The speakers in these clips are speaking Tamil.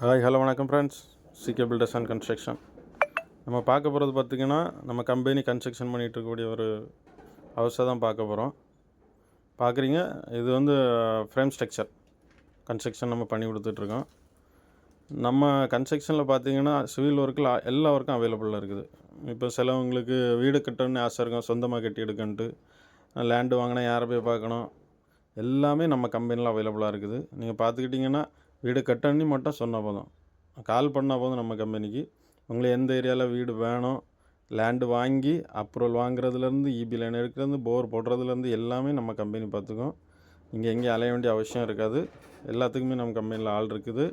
ஹாய் ஹலோ வணக்கம் friends CK builders and construction நம்ம பார்க்க போகிறது பார்த்திங்கன்னா நம்ம கம்பெனி கன்ஸ்ட்ரக்ஷன் பண்ணிகிட்டு இருக்கக்கூடிய ஒரு ஹவுஸை தான் பார்க்க போகிறோம் பார்க்குறீங்க இது வந்து ஃப்ரேம் ஸ்ட்ரக்சர் கன்ஸ்ட்ரக்ஷன் நம்ம பண்ணி கொடுத்துட்ருக்கோம் நம்ம கன்ஸ்ட்ரக்ஷனில் பார்த்தீங்கன்னா சிவில் ஒர்க்கில் எல்லா ஒர்க்கும் அவைலபிளாக இருக்குது. இப்போ சிலவங்களுக்கு வீடு கட்டணும்னு ஆசை இருக்கும் சொந்தமாக கட்டி எடுக்கன்ட்டு. லேண்டு வாங்கினா யாரை போய் பார்க்கணும்? எல்லாமே நம்ம கம்பெனியில் அவைலபிளாக இருக்குது. நீங்கள் பார்த்துக்கிட்டிங்கன்னா வீடு கட்டணும்னு மட்டும் சொன்னால் போதும். கால் பண்ணால் போதும் நம்ம கம்பெனிக்கு. உங்களுக்கு எந்த ஏரியாவில் வீடு வேணும் லேண்டு வாங்கி அப்ரூவல் வாங்குறதுலேருந்து இபி லைன் எடுக்கிறது போர் போடுறதுலேருந்து எல்லாமே நம்ம கம்பெனி பார்த்துக்கும். இங்கே எங்கேயும் அலைய வேண்டிய அவசியம் இருக்காது. எல்லாத்துக்குமே நம்ம கம்பெனியில் ஆள் இருக்குது.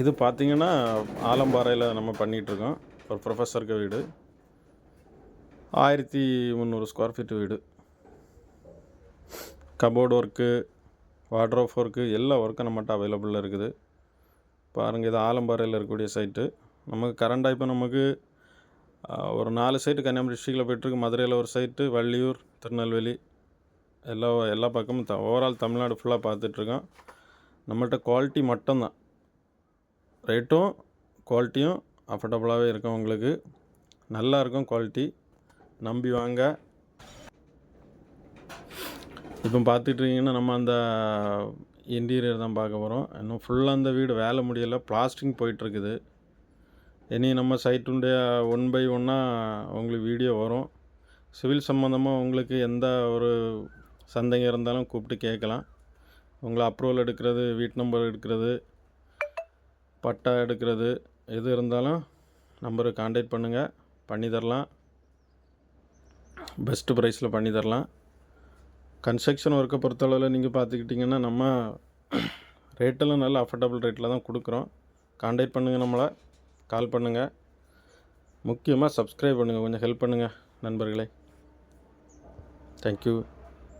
இது பார்த்திங்கன்னா ஆலம்பாறையில் நம்ம பண்ணிகிட்ருக்கோம். ஒரு ப்ரொஃபஸருக்கு வீடு. ஆயிரத்தி முந்நூறு ஸ்கொயர் ஃபீட் வீடு. கபோர்டு ஒர்க்கு வாட்ரோஃப் ஒர்க்கு எல்லா ஒர்க்கும் நம்மகிட்ட அவைலபிளாக இருக்குது. பாருங்கள் இது ஆலம்பாறையில் இருக்கக்கூடிய சைட்டு நமக்கு கரண்டாக இப்போ நமக்கு ஒரு நாலு சைட்டு கன்னியாகுமரி டிஸ்ட்ரிக்டில் போயிட்டுருக்கு மதுரையில் ஒரு சைட்டு வள்ளியூர் திருநெல்வேலி எல்லா எல்லா பக்கமும் த ஓவரால் தமிழ்நாடு ஃபுல்லாக பார்த்துட்ருக்கோம் நம்மள்கிட்ட குவாலிட்டி மட்டும்தான். ரேட்டும் குவாலிட்டியும் அஃபோர்டபுளாகவே இருக்கும் உங்களுக்கு. நல்லா இருக்கும் குவாலிட்டி நம்பி வாங்க. இப்போ பார்த்துட்ருக்கீங்கன்னா நம்ம அந்த இன்டீரியர் தான் பார்க்க போகிறோம். இன்னும் ஃபுல்லாக அந்த வீடு வேலை முடியலை. பிளாஸ்டிங் போயிட்டுருக்குது. இனி நம்ம சைட்டுடைய ஒன் பை ஒன்னாக உங்களுக்கு வீடியோ வரும். சிவில் சம்மந்தமாக உங்களுக்கு எந்த ஒரு சந்தேகம் இருந்தாலும் கூப்பிட்டு கேட்கலாம். உங்களை அப்ரூவல் எடுக்கிறது வீட்டு நம்பர் எடுக்கிறது பட்டா எடுக்கிறது எது இருந்தாலும் நம்பரை காண்டாக்ட் பண்ணுங்கள் பண்ணி தரலாம். பெஸ்ட்டு ப்ரைஸில் பண்ணி தரலாம். கன்ஸ்ட்ரக்ஷன் ஒர்க்கை பொறுத்தளவில் நீங்கள் பார்த்துக்கிட்டிங்கன்னா நம்ம ரேட்டெல்லாம் நல்ல அஃபோர்டபுள் ரேட்டில் தான் கொடுக்குறோம். காண்டாக்ட் பண்ணுங்கள் நம்மளை கால் பண்ணுங்கள் முக்கியமாக சப்ஸ்கிரைப் பண்ணுங்கள் கொஞ்சம் ஹெல்ப் பண்ணுங்கள் நண்பர்களே. தேங்க்யூ